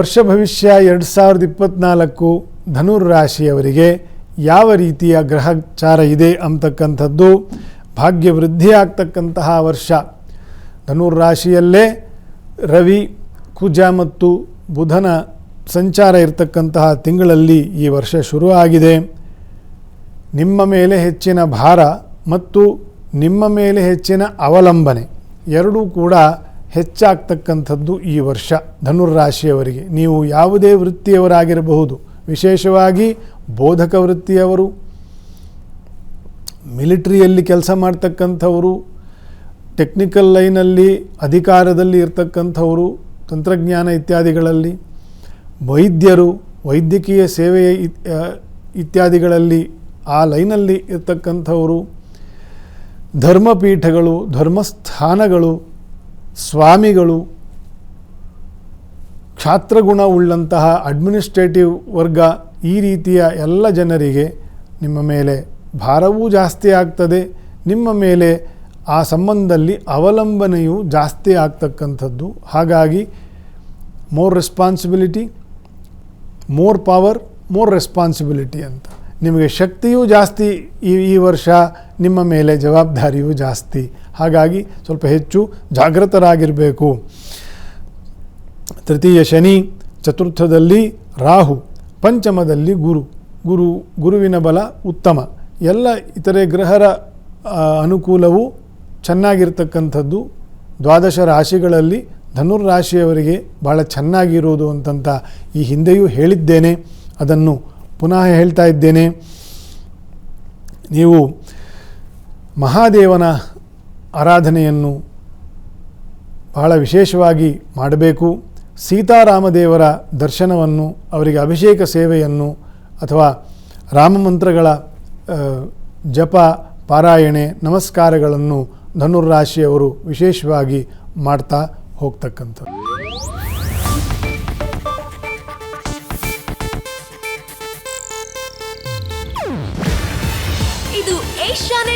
ವರ್ಷ ಭವಿಷ್ಯ ಎರಡು ಸಾವಿರದ ಇಪ್ಪತ್ನಾಲ್ಕು ಧನುರ್ ರಾಶಿಯವರಿಗೆ ಯಾವ ರೀತಿಯ ಗ್ರಹಚಾರ ಇದೆ ಅಂತಕ್ಕಂಥದ್ದು ಭಾಗ್ಯ ವೃದ್ಧಿ ಆಗ್ತಕ್ಕಂತಹ ವರ್ಷ. ಧನುರ್ ರಾಶಿಯಲ್ಲೇ ರವಿ, ಕುಜ ಮತ್ತು ಬುಧನ ಸಂಚಾರ ಇರತಕ್ಕಂತಹ ತಿಂಗಳಲ್ಲಿ ಈ ವರ್ಷ ಶುರು ಆಗಿದೆ. ನಿಮ್ಮ ಮೇಲೆ ಹೆಚ್ಚಿನ ಭಾರ ಮತ್ತು ನಿಮ್ಮ ಮೇಲೆ ಹೆಚ್ಚಿನ ಅವಲಂಬನೆ. ಎರಡೂ ಕೂಡ ಹೆಚ್ಚಾಗ್ತಕ್ಕಂಥದ್ದು ಈ ವರ್ಷ ಧನುರ್ರಾಶಿಯವರಿಗೆ. ನೀವು ಯಾವುದೇ ವೃತ್ತಿಯವರಾಗಿರಬಹುದು. ವಿಶೇಷವಾಗಿ ಬೋಧಕ ವೃತ್ತಿಯವರು, ಮಿಲಿಟ್ರಿಯಲ್ಲಿ ಕೆಲಸ ಮಾಡ್ತಕ್ಕಂಥವರು, ಟೆಕ್ನಿಕಲ್ ಲೈನಲ್ಲಿ ಅಧಿಕಾರದಲ್ಲಿ ಇರ್ತಕ್ಕಂಥವರು, ತಂತ್ರಜ್ಞಾನ ಇತ್ಯಾದಿಗಳಲ್ಲಿ, ವೈದ್ಯರು, ವೈದ್ಯಕೀಯ ಸೇವೆ ಇತ್ಯಾದಿಗಳಲ್ಲಿ ಆ ಲೈನಲ್ಲಿ ಇರ್ತಕ್ಕಂಥವರು, ಧರ್ಮಪೀಠಗಳು, ಧರ್ಮಸ್ಥಾನಗಳು ಸ್ವಾಮಿಗಳು ಕ್ಷಾತ್ರಗುಣ ಉಳ್ಳಂತಹ ಅಡ್ಮಿನಿಸ್ಟ್ರೇಟಿವ್ ವರ್ಗ ಈ ರೀತಿಯ ಎಲ್ಲ ಜನರಿಗೆ ನಿಮ್ಮ ಮೇಲೆ ಭಾರವೂ ಜಾಸ್ತಿ ಆಗ್ತದೆ, ನಿಮ್ಮ ಮೇಲೆ ಆ ಸಂಬಂಧದಲ್ಲಿ ಅವಲಂಬನೆಯು ಜಾಸ್ತಿ ಆಗ್ತಕ್ಕಂಥದ್ದು. ಹಾಗಾಗಿ more responsibility more power more responsibility ಅಂತ. ನಿಮಗೆ ಶಕ್ತಿಯೂ ಜಾಸ್ತಿ ಈ ಈ ವರ್ಷ ನಿಮ್ಮ ಮೇಲೆ ಜವಾಬ್ದಾರಿಯೂ ಜಾಸ್ತಿ. ಹಾಗಾಗಿ ಸ್ವಲ್ಪ ಹೆಚ್ಚು ಜಾಗೃತರಾಗಿರಬೇಕು. ತೃತೀಯ ಶನಿ, ಚತುರ್ಥದಲ್ಲಿ ರಾಹು, ಪಂಚಮದಲ್ಲಿ ಗುರು. ಗುರು, ಗುರುವಿನ ಬಲ ಉತ್ತಮ. ಎಲ್ಲ ಇತರೆ ಗ್ರಹರ ಅನುಕೂಲವು ಚೆನ್ನಾಗಿರ್ತಕ್ಕಂಥದ್ದು. ದ್ವಾದಶ ರಾಶಿಗಳಲ್ಲಿ ಧನುರ್ರಾಶಿಯವರಿಗೆ ಭಾಳ ಚೆನ್ನಾಗಿರುವುದು ಅಂತಂತ ಈ ಹಿಂದೆಯೂ ಹೇಳಿದ್ದೇನೆ. ಅದನ್ನು ಪುನಃ ಹೇಳ್ತಾ ಇದ್ದೇನೆ. ನೀವು ಮಹಾದೇವನ ಆರಾಧನೆಯನ್ನು ಬಹಳ ವಿಶೇಷವಾಗಿ ಮಾಡಬೇಕು. ಸೀತಾರಾಮದೇವರ ದರ್ಶನವನ್ನು, ಅವರಿಗೆ ಅಭಿಷೇಕ ಸೇವೆಯನ್ನು ಅಥವಾ ರಾಮಮಂತ್ರಗಳ ಜಪ, ಪಾರಾಯಣೆ, ನಮಸ್ಕಾರಗಳನ್ನು ಧನುರ್ರಾಶಿಯವರು ವಿಶೇಷವಾಗಿ ಮಾಡ್ತಾ ಹೋಗ್ತಕ್ಕಂಥದ್ದು. ಇದು ಏಷ್ಯಾನೆಟ್